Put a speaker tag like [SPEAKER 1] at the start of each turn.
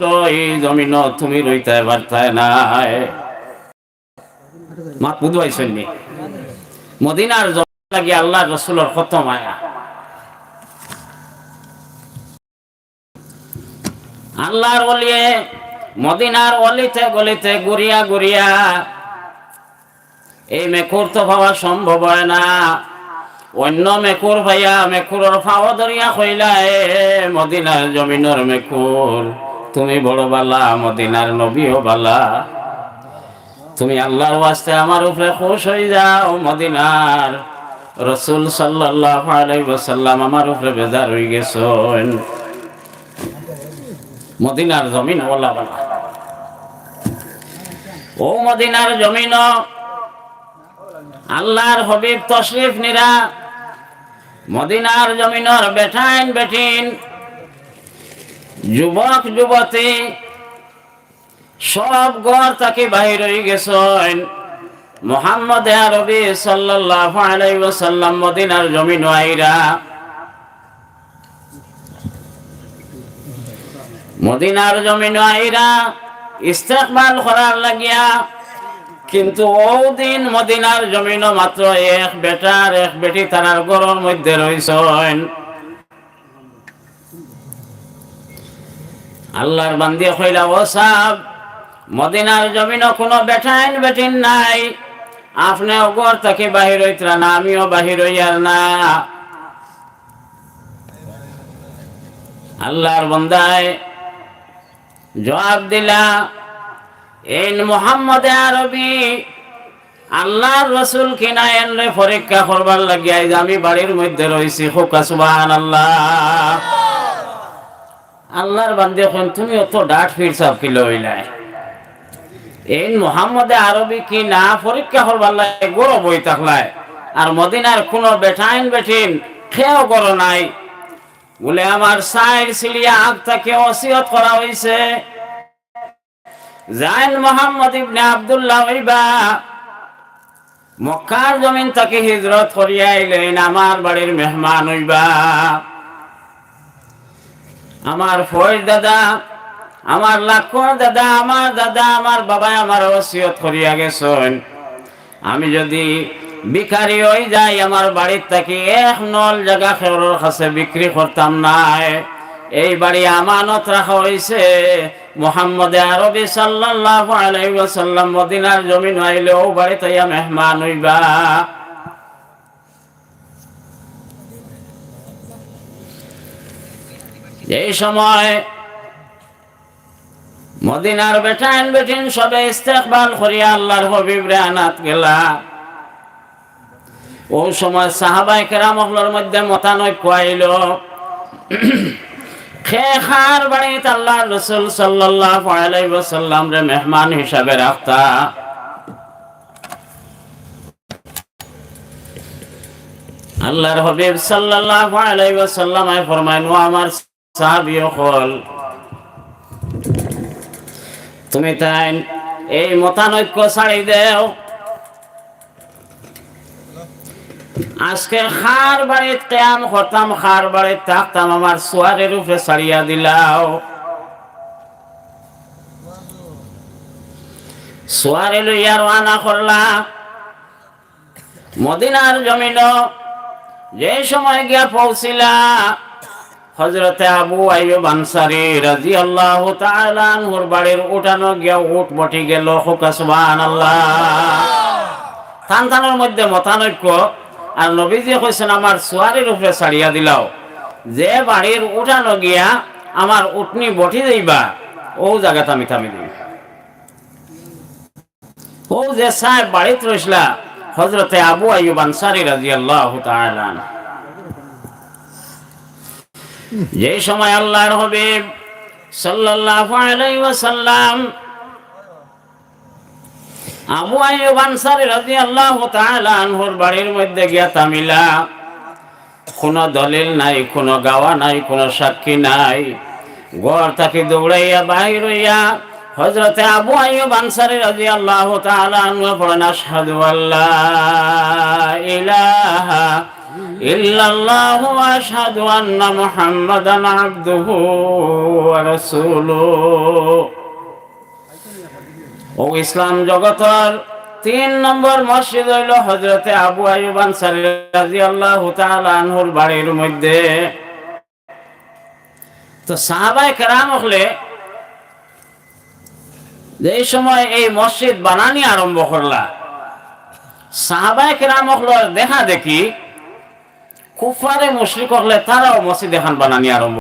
[SPEAKER 1] এই জমিন তুমি রইতে পারতায় নাই। মা বুঝবাইছেন নি মদিনার লাগি আল্লাহ রসুলের কত মায়া। আল্লাহর অলিয়ে, মদিনার অলিতে গলিতে গুরিয়া গুরিয়া এই মেকুর তো পাওয়া সম্ভব হয় না। অন্য মেকুর ভাইয়া মেকুরের ফাওয়া ধরিয়া কইলা এ মদিনার জমিনের মেকুর। তুমি বড় বালা, মদিনার নবীও বালা। তুমি আল্লাহর ওয়াস্তে আমার উপরে খুশ হয়ে যাও, মদিনার রসুল সাল্লাহ আমার উপরে বেজার হয়ে গেছেন। মদিনার জমিন ওলা বালা। ও মদিনার জমিন, আল্লাহর হবিব তশরিফ নিরা। মদিনার জমিনর বেঠাইন বেঠিন। যুবক, যুবতী, সব ঘর তাকে বাহির হয়ে গেছেন। মোহাম্মদ আরবি সাল্লাহ আলাইসাল্লাম মদিনার জমিন আইরা। মদিনার জমিন আইরা ইস্তেকবাল করার লাগিয়া, কিন্তু দিন মদিনার জমিন মাত্র এক বেটার, এক বেটি তারার গরর মধ্যে রয়েছেন। আল্লাহর বান্দিয়ে কইলা ও সাহ মদিনার জমিন কোনো বেঠাইন বেটিন নাই। আপনি অগর তাকে বাহির হইতরা না, আমিও বাহির হইয়ার না। আল্লাহর বন্দায় জবাব দিলা এই মোহাম্মদ আরবি, আল্লাহর রসুল কিনা এনরে পরীক্ষা করবার লাগিয়া আমি বাড়ির মধ্যে রয়েছি হোকা সুবান আল্লাহ আল্লাহর বান্দে এখন তুমি অত ডাট ফির সব কিলো হইলাই এই মোহাম্মদে আরবি কি না পরীক্ষা করবার লাগে গরো বই থাকলাই আর মদিনার কোনো বেঠাইন বেঠিন খেয়েও গরো নাই। বলে আমার সাইড সিলিয়া আগ তাকে অসিয়ত করা হয়েছে জাইন মোহাম্মদ ইবনে আব্দুল্লাহ হইবা। মক্কার জমিন তাকে হিজরত করিয়া আইলেন, আমার বাড়ির মেহমান হইবা। আমার ফয়েজ দাদা, আমার লাক্ষর দাদা, আমার দাদা, আমার বাবা আমার ওসিয়ত করিয়া গেছেন। আমি যদি বিকারি হয়ে যাই, আমার বাড়ির থাকি এক নল জায়গা খেরোর কাছে বিক্রি করতাম না। এই বাড়ি আমানত রাখা হয়েছে মোহাম্মদ আরবি সাল্লাল্লাহু আলাইহি ওয়াসাল্লাম মদিনার জমিন আইলে ও বাড়ি তাইয়া মেহমান হইবা। এই সময় মদিনার বেটাইন বেটিন সবে ইস্তেকবাল করিয়া আল্লাহর হবিবরে আনাত গেলা। ও সময় সাহাবাই কেরামহলার মধ্যে মতানৈক্য আইল। খে খার বাড়িত আল্লাহ রসুল সাল্লাহ আলাইসাল্লাম রে মেহমান হিসাবে রাখতা। আল্লাহর হবিব সাল্লাহ আলাইসাল্লাম ফরমাইন, ও আমার তুমি তাই এই মতানৈক্য ছাড়ি দেও। আজকে খার বাড়িত কেয়াম করতাম খার বাড়িত থাকতাম, আমার সোয়ারের উপরে ছাড়িয়া দিলাও। সোয়ারে লইয়া রানা করলা মদিনার জমিন, যে সময় গিয়া পৌঁছিলা হজরতে আবু আইয়ুব আনসারি রাদিয়াল্লাহু তাআলা আনহুর বাড়ির উঠানো গিয়া উঠ বটি গেল, হুকা আল্লাহ থান থানের মধ্যে মতানৈক্য, আর নবীজি কইছেন, আমার সোয়ারির উপরে ছাড়িয়া দিলাও। যে বাড়ির উঠানো গিয়া আমার উঠনি বটি দিবা ও জায়গাটা আমি থামি দিই ও যে সাহেব বাড়িতে রইসলা হজরতে আবু আইয়ুব আনসারি রাদিয়াল্লাহু তাআলা আনহু। যে সময় আল্লাহর হবিব সাল্লাল্লাহু আলাইহি ওয়াসাল্লাম আবু আইয়ুব আনসারী রাদিয়াল্লাহু তাআলা আনহুর বাড়ির মধ্যে গিয়া তামিলা কোনো দলিল নাই, কোনো গাওয়া নাই, কোনো সাক্ষী নাই। গড় তাকে দৌড়াইয়া, বাহির হইয়া হজরতে আবু আইয়ুব আনসারী রাদিয়াল্লাহু তাআলা আনহু পড়েন আশহাদু আল্লাহ ইলাহা ইল্লাল্লাহু আশহাদু আন্না মুহাম্মাদান আবদুহু ওয়া রাসূলুহু ও ইসলাম জগতর তিন নম্বর মসজিদ হইল হজরতে আবু আইয়ুব আনসারী রাদিয়াল্লাহু তাআলা আনহুর বাড়ির মধ্যে। তো সাহাবায়ে কেরাম হলে যে সময় এই মসজিদ বানানি আরম্ভ করলা, সাহাবায়ে কেরাম হলো দেখা দেখি কুফারে মুশরিক হলে তারাও মসজিদে এখন বানানি আরম্ভ